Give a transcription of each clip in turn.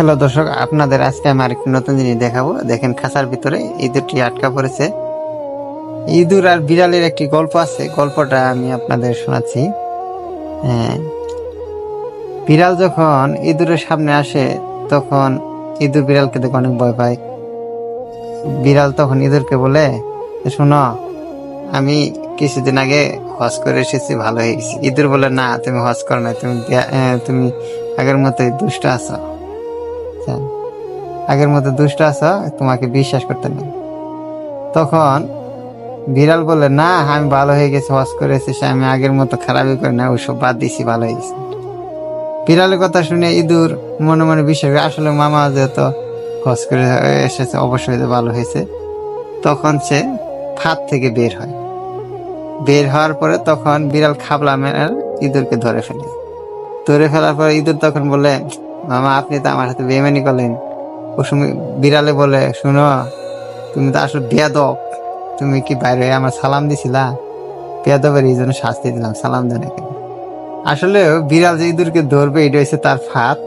Hello দর্শক, আপনাদের আজকে আমি আরেকটি নতুন জিনিস দেখাবো। দেখেন খাঁচার ভিতরে ইঁদুরটি আটকা পড়েছে। ইঁদুর আর বিড়ালের একটি গল্প আছে, গল্পটা আমি আপনাদের শোনাচ্ছি। হ্যাঁ বিড়াল যখন ইঁদুরের সামনে আসে, তখন ইঁদুর বিড়ালকে দেখে অনেক ভয় পায়। বিড়াল তখন ইঁদুরকে বলে, শোনো, আমি কিছুদিন আগে হজ করে এসেছি, ভালো হয়ে গেছি। ইঁদুর বলে, না, তুমি হজ করো না তুমি তুমি আগের মতোই দুষ্ট আছো। আচ্ছা, আগের মতো দুষ্ট আছো তোমাকে বিশ্বাস করতে নেই। তখন বিড়াল বলে না আমি ভালো হয়ে গেছি হজ করে এসেছি আমি আগের মতো খারাপই করি না ওইসব বাদ দিছি ভালো হয়ে গেছি। বিড়ালের কথা শুনে ইঁদুর মনে মনে বিশ্বাস করে আসলে মামা যেহেতু হজ করে এসেছে অবশ্যই ভালো হয়েছে। তখন সে ফাঁদ থেকে বের হয়। বের হওয়ার পরে তখন বিড়াল খাবলা মেরে ইঁদুরকে ধরে ফেলে। ধরে ফেলার পরে ইঁদুর তখন বলে মামা, আপনি তো আমার সাথে বেমানি করলেন। ও বিড়ালে বলে, শুনো, তুমি তো আসলে বেয়াদব। তুমি কি বাইরে আমার সালাম দিছিলা? বেয়াদবের এই জন্য শাস্তি দিলাম, সালাম দেন আসলে বিড়াল যে ইঁদুরকে ধরবে, এটা হচ্ছে তার ফাঁদ।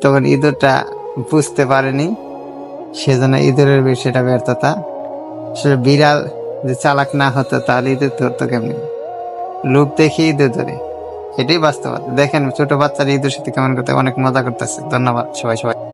তখন ইঁদুরটা বুঝতে পারেনি, সেজন্য ইঁদুরের সেটা ব্যর্থতা। আসলে বিড়াল যে চালাক না হতো তাহলে ইঁদুর ধরতো কেমনি? লোভ দেখে ইঁদুর ধরে। এটাই বাস্তবতা। দেখেন ছোট বাচ্চারা ঈদের সাথে কেমন করতে অনেক মজা করতেছে। ধন্যবাদ সবাই সবাই।